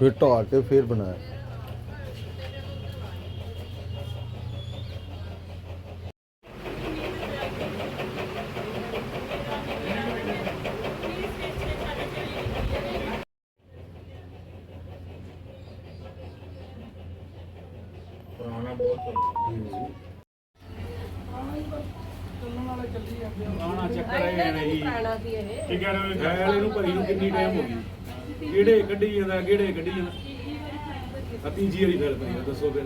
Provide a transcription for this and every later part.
ਫਿਰ ਢਾਹ ਕੇ ਫਿਰ ਬਣਾਇਆ। ਪੁਰਾਣਾ ਚੱਕਰ ਇਹ ਹੈ ਜੀ। ਪੁਰਾਣਾ ਸੀ ਇਹ। ਇਹ ਕਹਿੰਦੇ ਗੈਲ ਇਹਨੂੰ ਭਰੀ ਨੂੰ ਕਿੰਨੀ ਟਾਈਮ ਹੋ ਗਈ? ਕਿਹੜੇ ਕੱਢੀ ਜਾਂਦਾ ਕਿਹੜੇ ਕੱਢੀ ਜਾਂਦਾ? ਆ ਤੀਜੀ ਵਾਰੀ ਫੇਰ ਭਰੀ ਆ, ਦੱਸੋ ਫਿਰ।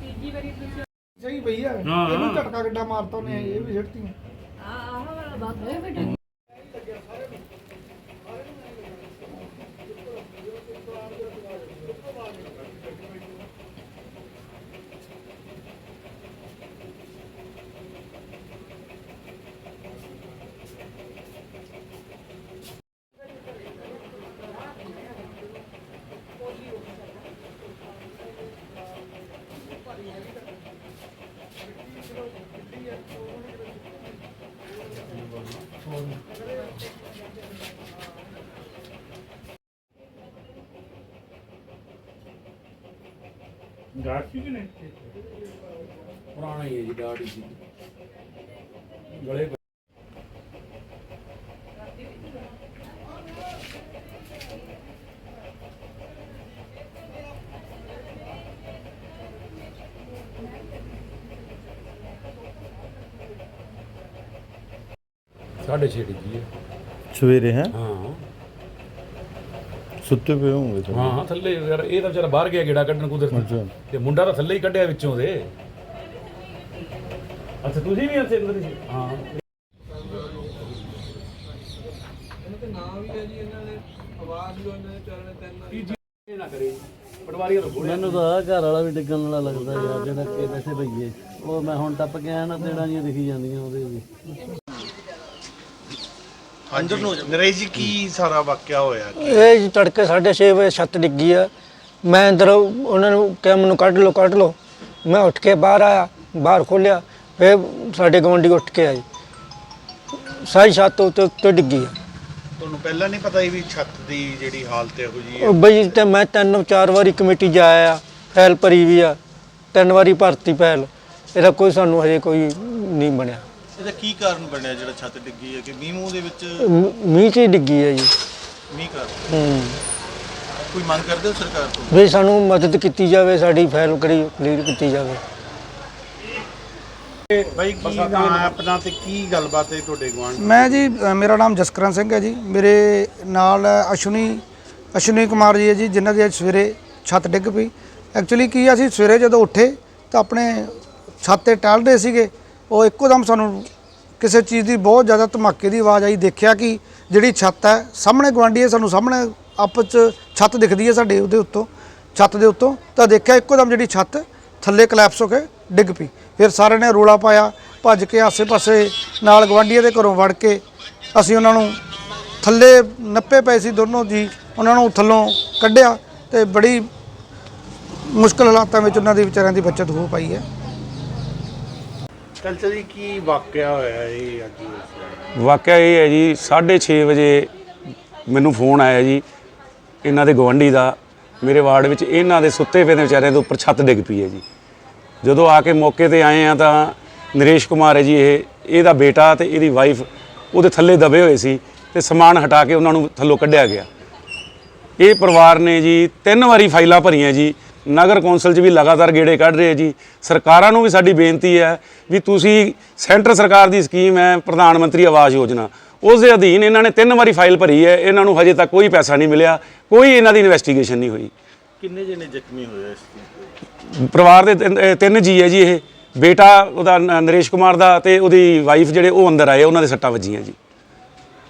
ਤੀਜੀ ਵਾਰੀ ਤੁਸੀਂ ਸਹੀ ਪਈ ਆ। ਹਾਂ। ਇਹਨੂੰ ਝਟਕਾ ਕਿੱਡਾ ਮਾਰਤਾ ਉਹਨੇ ਇਹ ਵੀ ਸਿੱਟਤੀ ਆ। ਆਹ ਵਾਲਾ ਬਾਤ ਹੋਇਆ ਬੇਟਾ ਗਾਠੀ ਕਿ ਨਹੀਂ ਪੁਰਾਣਾ ਹੀ ਹੈ ਜੀ ਡਾੜੀ ਸੀ ਗਲੇ ਸਾਢੇ ਛੇ ਡਿੱਗੀ ਹੈ ਸਵੇਰੇ ਹੈ? ਹਾਂ। ਸੁੱਤੇ ਪਏ ਹੋਣਗੇ ਸਾਰੇ। ਹਾਂ ਹਾਂ ਥੱਲੇ ਯਾਰ ਇਹ ਤਾਂ ਵਿਚਾਰਾ ਬਾਹਰ ਗਿਆ ਗੇੜਾ ਕੱਢਣ ਕੁਦਰਤੀ ਅੱਛਾ। ਤੇ ਮੁੰਡਾ ਤਾਂ ਥੱਲੇ ਹੀ ਕੱਢਿਆ ਵਿੱਚੋਂ ਦੇ। ਅੱਛਾ ਤੁਸੀਂ ਵੀ ਅੰਦਰ ਸੀ? ਹਾਂ। ਇਹਨਾਂ ਤੇ ਨਾਂ ਵੀ ਹੈ ਜੀ ਇਹਨਾਂ ਨੇ ਆਵਾਜ਼ ਵੀ ਉਹਨਾਂ ਦੇ ਚੱਲਣੇ ਤਿੰਨ। ਇਹ ਨਾ ਕਰੇ। ਪਟਵਾਰੀ ਨੂੰ ਬੋਲਿਆ। ਮੈਨੂੰ ਤਾਂ ਆਹ ਘਰ ਵਾਲਾ ਵੀ ਡਿੱਗਣ ਵਾਲਾ ਲੱਗਦਾ ਯਾਰ ਜਿਹੜਾ ਕਿ ਵੈਸੇ ਭਈਏ ਉਹ ਮੈਂ ਹੁਣ ਟੱਪ ਕੇ ਆਇਆ ਨਾ ਤੇੜਾਂ ਜੀਆਂ ਦਿਖੀ ਜਾਂਦੀਆਂ ਉਹਦੇ ਵੀ। ਅੰਦਰ ਨੂੰ ਨਰੇਸ਼ ਜੀ ਕੀ ਸਾਰਾ ਵਾਕਿਆ ਹੋਇਆ ਇਹ ਜੀ ਤੜਕੇ 6:30 ਵਜੇ ਛੱਤ ਡਿੱਗੀ ਆ। ਮੈਂ ਅੰਦਰ ਉਹਨਾਂ ਨੂੰ ਕਿਹਾ ਮੈਨੂੰ ਕੱਢ ਲਓ ਕੱਢ ਲਓ। ਮੈਂ ਉੱਠ ਕੇ ਬਾਹਰ ਆਇਆ ਬਾਹਰ ਖੋਲਿਆ ਫਿਰ ਸਾਡੇ ਗਵੰਡੀ ਉੱਠ ਕੇ ਆਏ। ਸਾਰੀ ਛੱਤ ਉੱਤੇ ਉੱਤੇ ਡਿੱਗੀ ਆ। ਤੁਹਾਨੂੰ ਪਹਿਲਾਂ ਨਹੀਂ ਪਤਾ ਸੀ ਵੀ ਛੱਤ ਦੀ ਜਿਹੜੀ ਹਾਲਤ ਇਹੋ ਜੀ ਹੈ? ਉਹ ਬਈ ਤੇ ਮੈਂ ਤਿੰਨ ਚਾਰ ਵਾਰੀ ਕਮੇਟੀ ਜਾ ਆਇਆ ਫਾਈਲ ਭਰੀ ਵੀ ਆ ਤਿੰਨ ਵਾਰੀ ਭਰਤੀ ਫਾਈਲ ਇਹਦਾ ਕੋਈ ਸਾਨੂੰ ਹਜੇ ਕੋਈ ਨਹੀਂ ਬਣਿਆ। ਇਹਦਾ ਕੀ ਕਾਰਨ ਬਣਿਆ ਜਿਹੜਾ ਛੱਤ ਡਿੱਗੀ ਹੈ ਕਿ ਮੀਂਹ ਮੂੰਹ ਦੇ ਵਿੱਚ ਮ- ਮੀਂਹ 'ਚ ਹੀ ਡਿੱਗੀ ਆ ਜੀ। ਮੀਂਹ ਕਰ ਹੂੰ। ਕੋਈ ਮੰਗ ਕਰਦੇ ਹੋ ਸਰਕਾਰ ਤੋਂ? ਵੀ ਸਾਨੂੰ ਮਦਦ ਕੀਤੀ ਜਾਵੇ ਸਾਡੀ ਫਾਈਲ ਕਰੀ ਕਲੀਅਰ ਕੀਤੀ ਜਾਵੇ। ਬਾਈ ਕੀ ਨਾਮ ਹੈ? ਆਪਣਾ ਤੇ ਕੀ ਗੱਲਬਾਤ ਹੈ ਤੁਹਾਡੇ ਗਵਾਂਢ ਮੈਂ ਜੀ ਅ, ਮੇਰਾ ਨਾਮ ਜਸਕਰਨ ਸਿੰਘ ਹੈ ਜੀ। ਮੇਰੇ ਨਾਲ ਅਸ਼ਵਨੀ ਅਸ਼ਵਨੀ ਕੁਮਾਰ ਜੀ ਹੈ ਜੀ ਜਿਨ੍ਹਾਂ ਦੀ ਅੱਜ ਸਵੇਰੇ ਛੱਤ ਡਿੱਗ ਪਈ। ਐਕਚੁਅਲੀ ਕੀ ਆ, ਅਸੀਂ ਸਵੇਰੇ ਜਦੋਂ ਉੱਠੇ ਤਾਂ ਆਪਣੇ ਛੱਤ ਤੇ ਟਹਿਲਦੇ ਸੀਗੇ। ਉਹ ਇੱਕੋ ਦਮ ਸਾਨੂੰ ਕਿਸੇ ਚੀਜ਼ ਦੀ ਬਹੁਤ ਜ਼ਿਆਦਾ ਧਮਾਕੇ ਦੀ ਆਵਾਜ਼ ਆਈ, ਦੇਖਿਆ ਕਿ ਜਿਹੜੀ ਛੱਤ ਹੈ, ਸਾਹਮਣੇ ਗਵਾਂਢੀ ਹੈ, ਸਾਨੂੰ ਸਾਹਮਣੇ ਆਪਸ ਚ ਛੱਤ ਦਿਖਦੀ ਹੈ ਸਾਡੇ ਉਹਦੇ ਉੱਤੋਂ, ਛੱਤ ਦੇ ਉੱਤੋਂ, ਤਾਂ ਦੇਖਿਆ ਇੱਕੋ ਦਮ ਜਿਹੜੀ ਛੱਤ ਥੱਲੇ ਕਲੈਪਸ ਹੋ ਕੇ ਡਿੱਗ ਪਈ। ਫਿਰ ਸਾਰਿਆਂ ਨੇ ਰੋਲਾ ਪਾਇਆ, ਭੱਜ ਕੇ ਆਸੇ-ਪਾਸੇ ਨਾਲ ਗਵਾਂਢੀਆਂ ਦੇ ਘਰੋਂ ਵੜ ਕੇ ਅਸੀਂ ਉਹਨਾਂ ਨੂੰ ਥੱਲੇ ਨੱਪੇ ਪਏ ਸੀ ਦੋਨੋਂ ਜੀ, ਉਹਨਾਂ ਨੂੰ ਥੱਲੋਂ ਕੱਢਿਆ ਤੇ ਬੜੀ ਮੁਸ਼ਕਲ ਹਾਲਾਤਾਂ ਵਿੱਚ ਉਹਨਾਂ ਦੀ ਵਿਚਾਰਿਆਂ ਦੀ ਬਚਤ ਹੋ ਪਾਈ ਹੈ। ਕਲਚਰ ਜੀ ਕੀ ਵਾਕਿਆ ਹੋਇਆ ਇਹ ਅੱਜ? ਵਾਕਿਆ ਇਹ ਹੈ ਜੀ 6:30 ਵਜੇ ਮੈਨੂੰ ਫੋਨ ਆਇਆ ਜੀ, ਇਹਨਾਂ ਦੇ ਗਵੰਡੀ ਦਾ, ਮੇਰੇ ਵਾਰਡ ਵਿੱਚ ਇਹਨਾਂ ਦੇ ਸੁੱਤੇ ਪਏ ਦੇ ਵਿਚਾਰਿਆਂ ਦੇ ਉੱਪਰ ਛੱਤ ਡਿੱਗ ਪਈ ਹੈ ਜੀ। ਜਦੋਂ ਆ ਕੇ ਮੌਕੇ ਤੇ ਆਏ ਆ ਤਾਂ ਨਰੇਸ਼ ਕੁਮਾਰ ਹੈ ਜੀ, ਇਹ, ਇਹਦਾ ਬੇਟਾ ਤੇ ਇਹਦੀ ਵਾਈਫ ਉਹਦੇ ਥੱਲੇ ਦਬੇ ਹੋਏ ਸੀ ਤੇ ਸਮਾਨ ਹਟਾ ਕੇ ਉਹਨਾਂ ਨੂੰ ਥੱਲੋਂ ਕੱਢਿਆ ਗਿਆ। ਇਹ ਪਰਿਵਾਰ ਨੇ ਜੀ ਤਿੰਨ ਵਾਰੀ ਫਾਈਲਾਂ ਭਰੀਆਂ ਜੀ ਨਗਰ ਕੌਂਸਲ 'ਚ ਵੀ ਲਗਾਤਾਰ ਗੇੜੇ ਕੱਢ ਰਹੇ ਜੀ। ਸਰਕਾਰਾਂ ਨੂੰ ਵੀ ਸਾਡੀ ਬੇਨਤੀ ਹੈ ਵੀ ਤੁਸੀਂ ਸੈਂਟਰ ਸਰਕਾਰ ਦੀ ਸਕੀਮ ਹੈ ਪ੍ਰਧਾਨ ਮੰਤਰੀ ਆਵਾਸ ਯੋਜਨਾ। ਉਸ ਦੇ ਅਧੀਨ ਇਹਨਾਂ ਨੇ ਤਿੰਨ ਵਾਰੀ ਫਾਈਲ ਭਰੀ ਹੈ ਇਹਨਾਂ ਨੂੰ ਹਜੇ ਤੱਕ ਕੋਈ ਪੈਸਾ ਨਹੀਂ ਮਿਲਿਆ ਕੋਈ ਇਹਨਾਂ ਦੀ ਇਨਵੈਸਟੀਗੇਸ਼ਨ ਨਹੀਂ ਹੋਈ। ਕਿੰਨੇ ਜਣੇ ਜ਼ਖਮੀ ਹੋਏ ਇਸ ਚੀਜ਼ ਪਰਿਵਾਰ ਦੇ ਤਿੰਨ- ਤਿੰਨ ਜੀ ਹੈ ਜੀ ਇਹ। ਬੇਟਾ ਉਹਦਾ ਨ- ਨਰੇਸ਼ ਕੁਮਾਰ ਦਾ ਤੇ ਉਹਦੀ ਵਾਈਫ ਜਿਹੜੇ ਉਹ ਅੰਦਰ ਆਏ ਉਹਨਾਂ ਦੇ ਸੱਟਾਂ ਵੱਜੀਆਂ ਜੀ।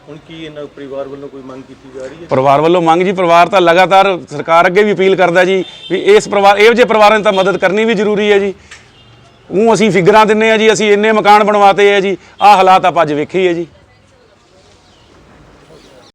ਹੁਣ ਕੀ ਇਹਨਾਂ ਪਰਿਵਾਰ ਵੱਲੋਂ ਕੋਈ ਮੰਗ ਕੀਤੀ ਜਾ ਰਹੀ ਹੈ? ਪਰਿਵਾਰ ਵੱਲੋਂ ਮੰਗ ਜੀ, ਪਰਿਵਾਰ ਤਾਂ ਲਗਾਤਾਰ ਸਰਕਾਰ ਅੱਗੇ ਵੀ ਅਪੀਲ ਕਰਦਾ ਜੀ ਵੀ ਇਸ ਪਰਿਵਾਰ, ਇਹੋ ਜਿਹੇ ਪਰਿਵਾਰਾਂ ਦੀ ਤਾਂ ਮਦਦ ਕਰਨੀ ਵੀ ਜ਼ਰੂਰੀ ਹੈ ਜੀ। ਉਹ ਅਸੀਂ ਫਿਗਰਾਂ ਦਿੰਨੇ ਆ ਜੀ, ਅਸੀਂ ਇੰਨੇ ਮਕਾਨ ਬਣਵਾਤੇ ਆ ਜੀ, ਆਹ ਹਾਲਾਤ ਆਪਾਂ ਅੱਜ ਵੇਖੇ ਹੀ ਹੈ ਜੀ।